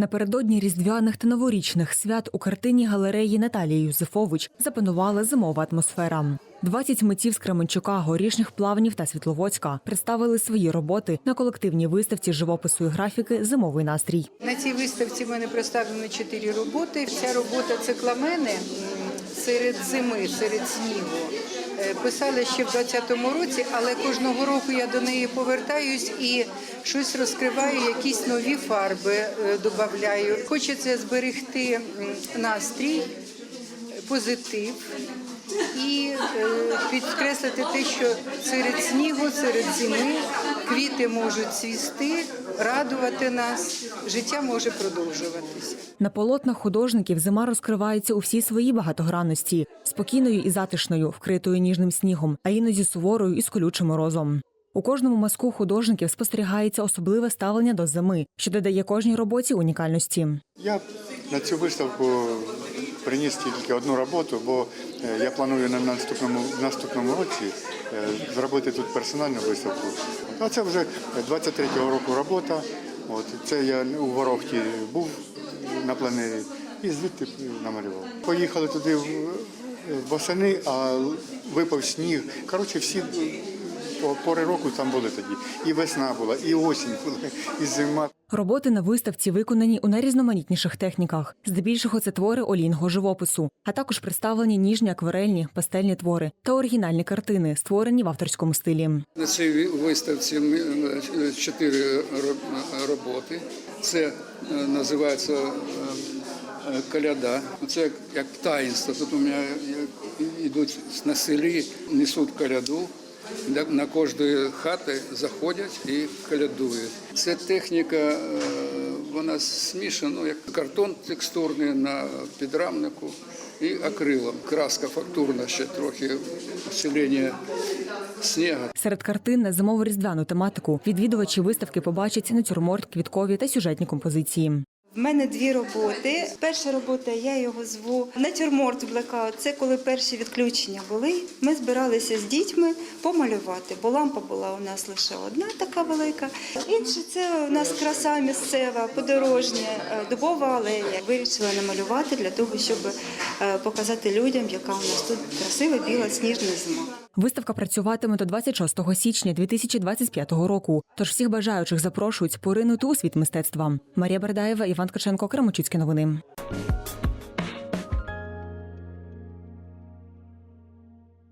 Напередодні різдвяних та новорічних свят у картині галереї Наталії Юзефович запанувала зимова атмосфера. 20 митців з Кременчука, горішніх плавнів та Світловодська представили свої роботи на колективній виставці живопису і графіки Зимовий настрій. На цій виставці в мене представлено чотири роботи. Ця робота цикламени серед зими, серед снігу. Е, Писала ще в 20-му році, але кожного року я до неї повертаюсь і щось розкриваю, якісь нові фарби е, додаю. Хочеться зберегти настрій, позитив і е, підкреслити те, що серед снігу, серед зими квіти можуть цвісти, радувати нас, життя може продовжуватися. На полотнах художників зима розкривається у всій своїй багатогранності, спокійною і затишною, вкритою ніжним снігом, а іноді суворою і з колючим морозом. У кожному мазку художників спостерігається особливе ставлення до зими, що додає кожній роботі унікальності. Я на цю виставку приніс тільки одну роботу, бо е, я планую на наступному, наступному році е, зробити тут персональну виставку. А це вже 23-го року робота. От, це я у Ворохті був на планері і звідти намалював. Поїхали туди в- восени, а випав сніг. Коротше, всі пори року там були тоді. І весна була, і осінь була, і зима. Роботи на виставці виконані у найрізноманітніших техніках. Здебільшого це твори олійного живопису, а також представлені ніжні акварельні, пастельні твори та оригінальні картини, створені в авторському стилі. На цій виставці е, чотири роботи. Це е, називається е, коляда. Це як, як таїнство. Тут у мене йдуть на селі, несуть коляду. На- кожної хати заходять і колядують. Це техніка, е, вона смішана, ну, як картон текстурний на підрамнику і акрилом. Краска фактурна ще трохи усилення снігу. Серед картин на зимово різдвяну тематику відвідувачі виставки побачать натюрморт, квіткові та сюжетні композиції. В мене дві роботи. Перша робота я його зву натюрморт блекаут. Це коли перші відключення були. Ми збиралися з дітьми помалювати, бо лампа була у нас лише одна така велика. Інше це у нас краса місцева, подорожня, е, дубова алея. Вирішила намалювати для того, щоб е, показати людям, яка у нас тут красива біла сніжна зима. Виставка працюватиме до 26 січня 2025 року. Тож всіх бажаючих запрошують поринути у світ мистецтва. Марія Бердаєва, Іван Ткаченко, Кремучицькі новини.